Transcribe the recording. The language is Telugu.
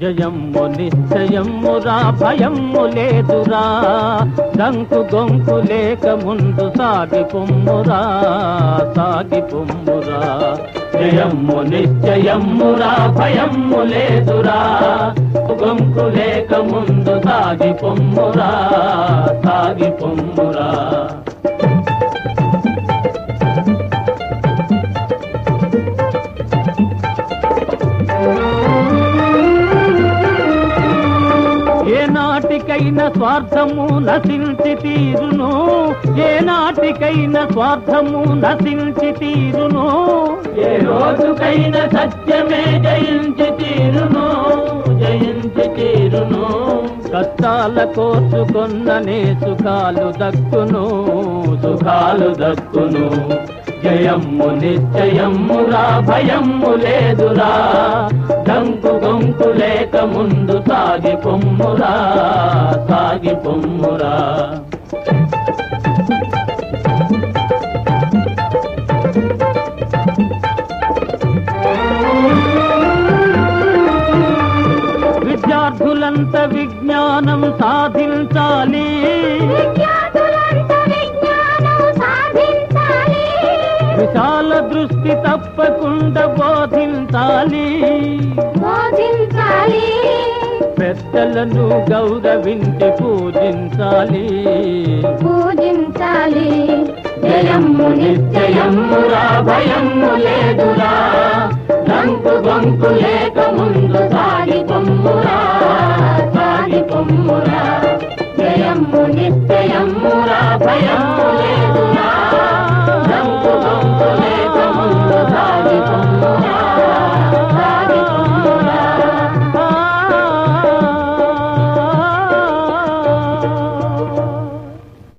జయము నిశ్చయము రా భయము లేదురా దంకు గొంకు లేక ముందు సాగి పొమ్మురా సాగి పొమ్మురా జయము నిశ్చయము రా భయము లేదురా గొంకు లేక ముందు సాగి పొమ్మురా సాగి పొమ్మురా నాటికైనా స్వార్థము నశించి తీరును. ఏ నాటికైనా స్వార్థము నశించి తీరును. ఏ రోజుకైనా సత్యమే జయించి తీరును. జయించి తీరును. కష్టాల కోసుకొన్ననే సుఖాలు దక్కును. సుఖాలు దక్కును. జయమ్ము నిశ్చయమ్మురా భయమ్ము లేదురా. దంకు గొంకు లేక ముందు సాగి పొమ్మురా. సాగి పొమ్మురా విద్యార్థులంత విజ్ఞానం సాధించాలి విద్యార్థులంత విజ్ఞానం సాధించాలి. విశాల దృష్టి తప్పకుండా బోధించాలి. బోధించాలి. పెద్దలను గౌరవించి పూజించాలి. పూజించాలి. జయమ్ము నిశ్చయమ్మురా భయమ్ము లేదురా. దంకు గొంకు లేక ముందు సాగి పొమ్మురా సాగి పొమ్మురా జయమ్ము నిశ్చయమ్మురా భయం